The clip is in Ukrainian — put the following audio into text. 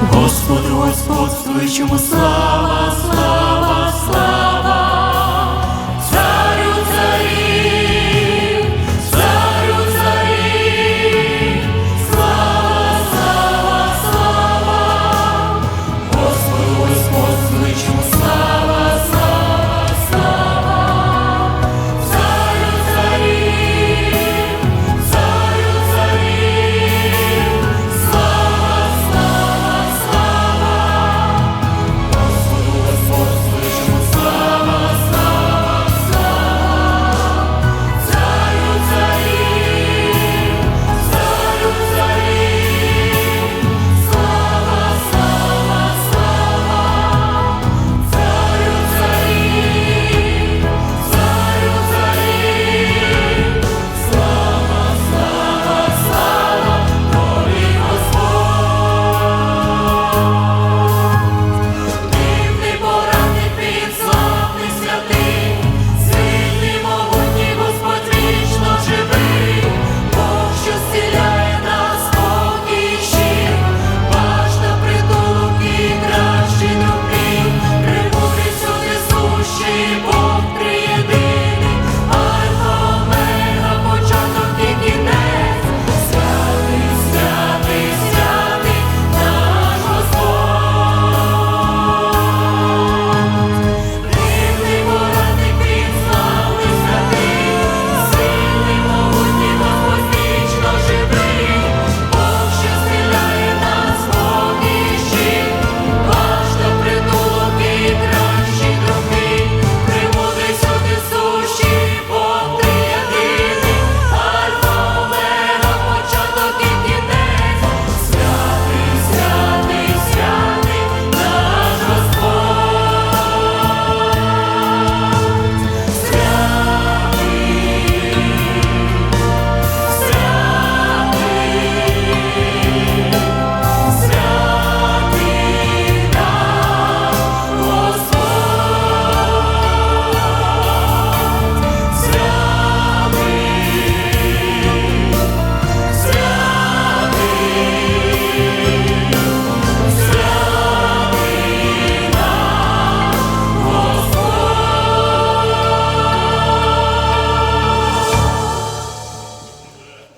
Господу, господствуючому слава, слава.